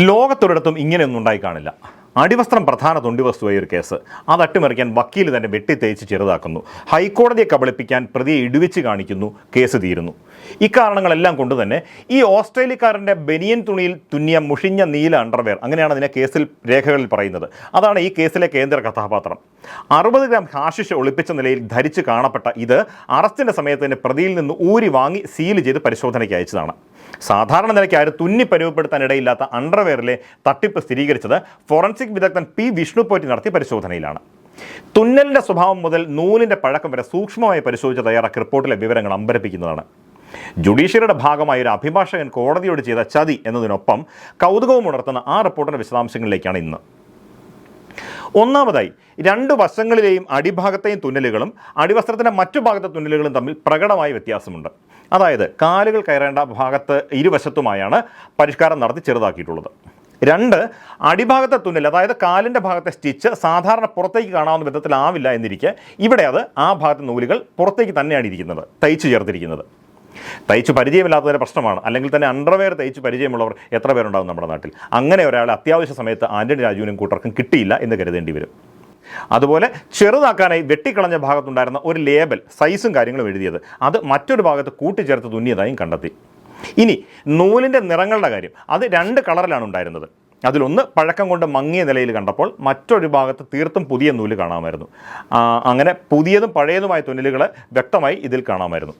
ലോകത്തൊരിടത്തും ഇങ്ങനെയൊന്നും ഉണ്ടായി കാണില്ല. അടിവസ്ത്രം പ്രധാന തൊണ്ടിവസ്തുവായ ഒരു കേസ്. അത് അട്ടിമറിക്കാൻ വക്കീൽ തന്നെ വെട്ടി തേച്ച് ചെറുതാക്കുന്നു. ഹൈക്കോടതിയെ കബളിപ്പിക്കാൻ പ്രതിയെ ഇടിവിച്ച് കാണിക്കുന്നു. കേസ് തീരുന്നു. ഇക്കാരണങ്ങളെല്ലാം കൊണ്ട് തന്നെ ഈ ഓസ്ട്രേലിയക്കാരന്റെ ബനിയൻ തുണിയിൽ തുന്നിയ മുഷിഞ്ഞ നീല അണ്ടർവെയർ അങ്ങനെയാണ് അതിനെ കേസിൽ രേഖകളിൽ പറയുന്നത്. അതാണ് ഈ കേസിലെ കേന്ദ്ര കഥാപാത്രം. അറുപത് ഗ്രാം ഹാഷിഷ് ഒളിപ്പിച്ച നിലയിൽ ധരിച്ച് കാണപ്പെട്ട ഇത് അറസ്റ്റിന്റെ സമയത്ത് തന്നെ പ്രതിയിൽ നിന്ന് ഊരി വാങ്ങി സീൽ ചെയ്ത് പരിശോധനയ്ക്ക് അയച്ചതാണ്. സാധാരണ നിലയ്ക്ക് ആരും തുന്നി പരിവപ്പെടുത്താൻ ഇടയില്ലാത്ത അണ്ടർവെയറിലെ തട്ടിപ്പ് സ്ഥിരീകരിച്ചത് ഫോറൻസിക് വിദഗ്ധൻ പി വിഷ്ണുപോറ്റി നടത്തിയ പരിശോധനയിലാണ്. തുന്നലിന്റെ സ്വഭാവം മുതൽ നൂലിന്റെ പഴക്കം വരെ സൂക്ഷ്മമായി പരിശോധിച്ച് തയ്യാറാക്കിയ റിപ്പോർട്ടിലെ വിവരങ്ങൾ അമ്പരപ്പിക്കുന്നതാണ്. ജുഡീഷ്യറിയുടെ ഭാഗമായ ഒരു അഭിഭാഷകൻ കോടതിയോട് ചെയ്ത ചതി എന്നതിനൊപ്പം കൗതുകവും ഉണർത്തുന്ന ആ റിപ്പോർട്ടിന്റെ വിശദാംശങ്ങളിലേക്കാണ് ഇന്ന്. ഒന്നാമതായി രണ്ട് വശങ്ങളിലെയും അടിഭാഗത്തെയും തുന്നലുകളും അടിവസ്ത്രത്തിന്റെ മറ്റു ഭാഗത്തെ തുന്നലുകളും തമ്മിൽ പ്രകടമായ വ്യത്യാസമുണ്ട്. അതായത് കാലുകൾ കയറേണ്ട ഭാഗത്ത് ഇരുവശത്തുമായാണ് പരിഷ്കാരം നടത്തി ചെറുതാക്കിയിട്ടുള്ളത്. രണ്ട് അടിഭാഗത്തെ തുന്നൽ അതായത് കാലിന്റെ ഭാഗത്തെ സ്റ്റിച്ച് സാധാരണ പുറത്തേക്ക് കാണാവുന്ന വിധത്തിലാവില്ല എന്നിരിക്കെ ഇവിടെ അത് ആ ഭാഗത്തെ നൂലുകൾ പുറത്തേക്ക് തന്നെയാണ് ഇരിക്കുന്നത് തയ്ച്ചു ചേർത്തിരിക്കുന്നത്. തയ്ച്ച് പരിചയമില്ലാത്തതിന്റെ പ്രശ്നമാണ്. അല്ലെങ്കിൽ തന്നെ അണ്ടർവെയർ തയ്ച്ച് പരിചയമുള്ളവർ എത്ര പേരുണ്ടാകും നമ്മുടെ നാട്ടിൽ? അങ്ങനെ ഒരാളെ അത്യാവശ്യ സമയത്ത് ആന്റണി രാജുവിനും കൂട്ടർക്കും കിട്ടിയില്ല എന്ന് കരുതേണ്ടി വരും. അതുപോലെ ചെറുതാക്കാനായി വെട്ടിക്കളഞ്ഞ ഭാഗത്തുണ്ടായിരുന്ന ഒരു ലേബൽ സൈസും കാര്യങ്ങളും എഴുതിയത്. അത് മറ്റൊരു ഭാഗത്ത് കൂട്ടിച്ചേർത്ത് തുന്നിയതായും കണ്ടെത്തി. ഇനി നൂലിന്റെ നിറങ്ങളുടെ കാര്യം. അത് രണ്ട് കളറിലാണ് ഉണ്ടായിരുന്നത്. അതിലൊന്ന് പഴക്കം കൊണ്ട് മങ്ങിയ നിലയിൽ കണ്ടപ്പോൾ മറ്റൊരു ഭാഗത്ത് തീർത്തും പുതിയ നൂൽ കാണാമായിരുന്നു. അങ്ങനെ പുതിയതും പഴയതുമായ തുന്നലുകൾ വ്യക്തമായി ഇതിൽ കാണാമായിരുന്നു.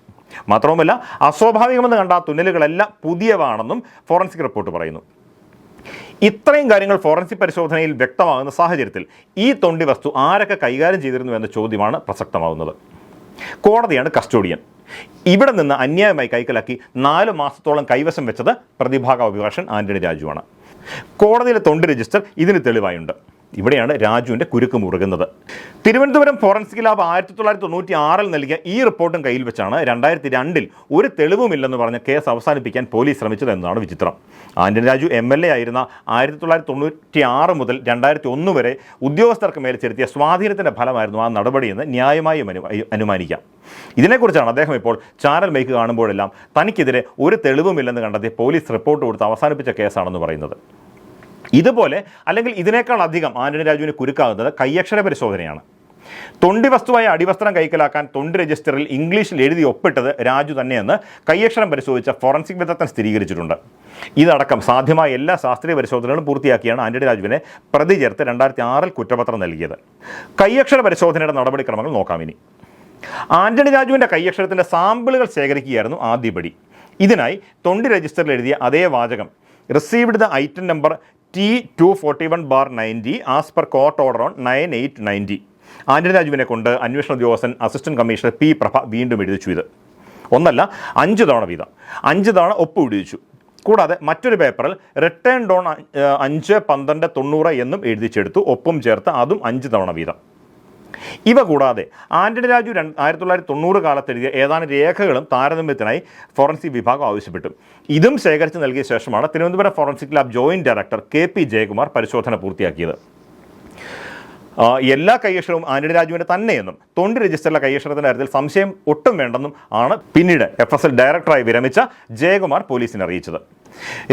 മാത്രവുമല്ല അസ്വാഭാവികമെന്ന് കണ്ട തുന്നലുകളെല്ലാം പുതിയവാണെന്നും ഫോറൻസിക് റിപ്പോർട്ട് പറയുന്നു. ഇത്രയും കാര്യങ്ങൾ ഫോറൻസിക് പരിശോധനയിൽ വ്യക്തമാകുന്ന സാഹചര്യത്തിൽ ഈ തൊണ്ടി വസ്തു ആരൊക്കെ കൈകാര്യം ചെയ്തിരുന്നു എന്ന ചോദ്യമാണ് പ്രസക്തമാകുന്നത്. കോടതിയാണ് കസ്റ്റോഡിയൻ. ഇവിടെ നിന്ന് അന്യായമായി കൈക്കലാക്കി നാല് മാസത്തോളം കൈവശം വെച്ചത് പ്രതിഭാഗ അഭിഭാഷൻ ആന്റണി രാജുവാണ്. കോടതിയിലെ തൊണ്ട് രജിസ്റ്റർ ഇതിന് തെളിവായുണ്ട്. ഇവിടെയാണ് രാജുവിന്റെ കുരുക്ക് മുറുകുന്നത്. തിരുവനന്തപുരം ഫോറൻസിക് ലാബ് ആയിരത്തി തൊള്ളായിരത്തി തൊണ്ണൂറ്റി ആറിൽ നൽകിയ ഈ റിപ്പോർട്ടും കയ്യിൽ വെച്ചാണ് രണ്ടായിരത്തി രണ്ടിൽ ഒരു തെളിവുമില്ലെന്ന് പറഞ്ഞ കേസ് അവസാനിപ്പിക്കാൻ പോലീസ് ശ്രമിച്ചത് എന്നതാണ് വിചിത്രം. Antony Raju M L A ആയിരുന്ന ആയിരത്തി തൊള്ളായിരത്തി തൊണ്ണൂറ്റി ആറ് മുതൽ രണ്ടായിരത്തി ഒന്ന് വരെ ഉദ്യോഗസ്ഥർക്ക് മേൽ ചെലുത്തിയ സ്വാധീനത്തിന്റെ ഫലമായിരുന്നു ആ നടപടിയെന്ന് ന്യായമായും അനു അനുമാനിക്കാം. ഇതിനെക്കുറിച്ചാണ് അദ്ദേഹം ഇപ്പോൾ ചാനൽ മേക്ക് കാണുമ്പോഴെല്ലാം തനിക്കെതിരെ ഒരു തെളിവുമില്ലെന്ന് കണ്ടെത്തി പോലീസ് റിപ്പോർട്ട് കൊടുത്ത് അവസാനിപ്പിച്ച കേസാണെന്ന് പറയുന്നത്. ഇതുപോലെ അല്ലെങ്കിൽ ഇതിനേക്കാൾ അധികം ആന്റണി രാജുവിന് കുരുക്കാകുന്നത് കയ്യക്ഷര പരിശോധനയാണ്. തൊണ്ടി വസ്തുവായ അടിവസ്ത്രം കൈക്കലാക്കാൻ തൊണ്ടി രജിസ്റ്ററിൽ ഇംഗ്ലീഷിൽ എഴുതി ഒപ്പിട്ടത് രാജു തന്നെയെന്ന് കയ്യക്ഷരം പരിശോധിച്ച ഫോറൻസിക് വിദഗ്ധൻ സ്ഥിരീകരിച്ചിട്ടുണ്ട്. ഇതടക്കം സാധ്യമായ എല്ലാ ശാസ്ത്രീയ പരിശോധനകളും പൂർത്തിയാക്കിയാണ് ആന്റണി രാജുവിനെ പ്രതി ചേർത്ത് രണ്ടായിരത്തി ആറിൽ കുറ്റപത്രം നൽകിയത്. കയ്യക്ഷര പരിശോധനയുടെ നടപടിക്രമങ്ങൾ നോക്കാം ഇനി. ആന്റണി രാജുവിന്റെ കയ്യക്ഷരത്തിന്റെ സാമ്പിളുകൾ ശേഖരിക്കുകയായിരുന്നു ആദ്യപടി. ഇതിനായി തൊണ്ടി രജിസ്റ്ററിൽ എഴുതിയ അതേ വാചകം received the item number T two forty one bar ninety as per court order on nine eight ninety Antony രാജുവിനെ കൊണ്ട് അന്വേഷണ ഉദ്യോഗസ്ഥൻ അസിസ്റ്റന്റ് കമ്മീഷണർ പി പ്രഭ വീണ്ടും എഴുതിച്ചു ഇത്. ഒന്നല്ല അഞ്ച് തവണ വീതം. അഞ്ച് തവണ ഒപ്പ് വിടിച്ചു കൂടാതെ മറ്റൊരു പേപ്പറിൽ റിട്ടേൺ ഡോൺ അഞ്ച് പന്ത്രണ്ട് തൊണ്ണൂറ് എന്നും എഴുതിച്ചെടുത്തു. ഒപ്പും ചേർത്ത് അതും അഞ്ച് തവണ വീതം. ഇവ കൂടാതെ ആന്റണി രാജു രണ്ട് ആയിരത്തി തൊള്ളായിരത്തി തൊണ്ണൂറ് കാലത്ത് എഴുതിയ ഏതാനും രേഖകളും താരതമ്യത്തിനായി ഫോറൻസിക് വിഭാഗം ആവശ്യപ്പെട്ടു. ഇതും ശേഖരിച്ച് നൽകിയ ശേഷമാണ് Thiruvananthapuram forensic lab joint director K P Jayakumar പരിശോധന പൂർത്തിയാക്കിയത്. എല്ലാ കൈയക്ഷരവും ആന്റണി രാജുവിന്റെ തന്നെയെന്നും തൊണ്ടി രജിസ്റ്ററിലെ കയ്യക്ഷരത്തിന്റെ കാര്യത്തിൽ സംശയം ഒട്ടും വേണ്ടെന്നും ആണ് പിന്നീട് എഫ് എസ് എൽ ഡയറക്ടറായി വിരമിച്ച ജയകുമാർ പോലീസിനെ അറിയിച്ചത്.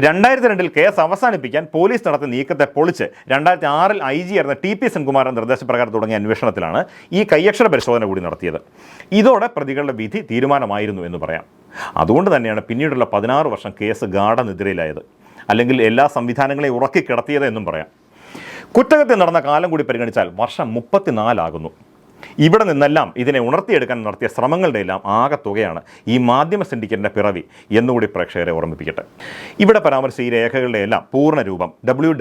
രണ്ടായിരത്തി രണ്ടിൽ കേസ് അവസാനിപ്പിക്കാൻ പോലീസ് നടത്തിയ നീക്കത്തെ പൊളിച്ച് രണ്ടായിരത്തി ആറിൽ ഐ ജി ആയിരുന്ന ടി പി സെൻകുമാറിന്റെ നിർദ്ദേശപ്രകാരം തുടങ്ങിയ അന്വേഷണത്തിലാണ് ഈ കയ്യക്ഷര പരിശോധന കൂടി നടത്തിയത്. ഇതോടെ പ്രതികളുടെ വിധി തീരുമാനമായിരുന്നു എന്ന് പറയാം. അതുകൊണ്ട് തന്നെയാണ് പിന്നീടുള്ള പതിനാറ് വർഷം കേസ് ഗാഠനിദ്രയിലായത്. അല്ലെങ്കിൽ എല്ലാ സംവിധാനങ്ങളെയും ഉറക്കി കിടത്തിയത് എന്നും പറയാം. കുറ്റകൃത്യം നടന്ന കാലം കൂടി പരിഗണിച്ചാൽ വർഷം മുപ്പത്തിനാലാകുന്നു ഇവിടെ നിന്നെല്ലാം ഇതിനെ ഉണർത്തിയെടുക്കാൻ നടത്തിയ ശ്രമങ്ങളുടെ എല്ലാം ആകെ തുകയാണ് ഈ മാധ്യമ സിൻഡിക്കേറ്റിന്റെ പിറവി എന്നുകൂടി പ്രേക്ഷകരെ ഓർമ്മിപ്പിക്കട്ടെ. ഇവിടെ പരാമർശിച്ച ഈ രേഖകളുടെ എല്ലാം പൂർണ രൂപം ഡബ്ല്യൂ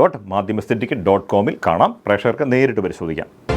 ഡോട്ട് മാധ്യമ ഡോട്ട് കോമിൽ കാണാം. പ്രേക്ഷകർക്ക് നേരിട്ട് പരിശോധിക്കാം.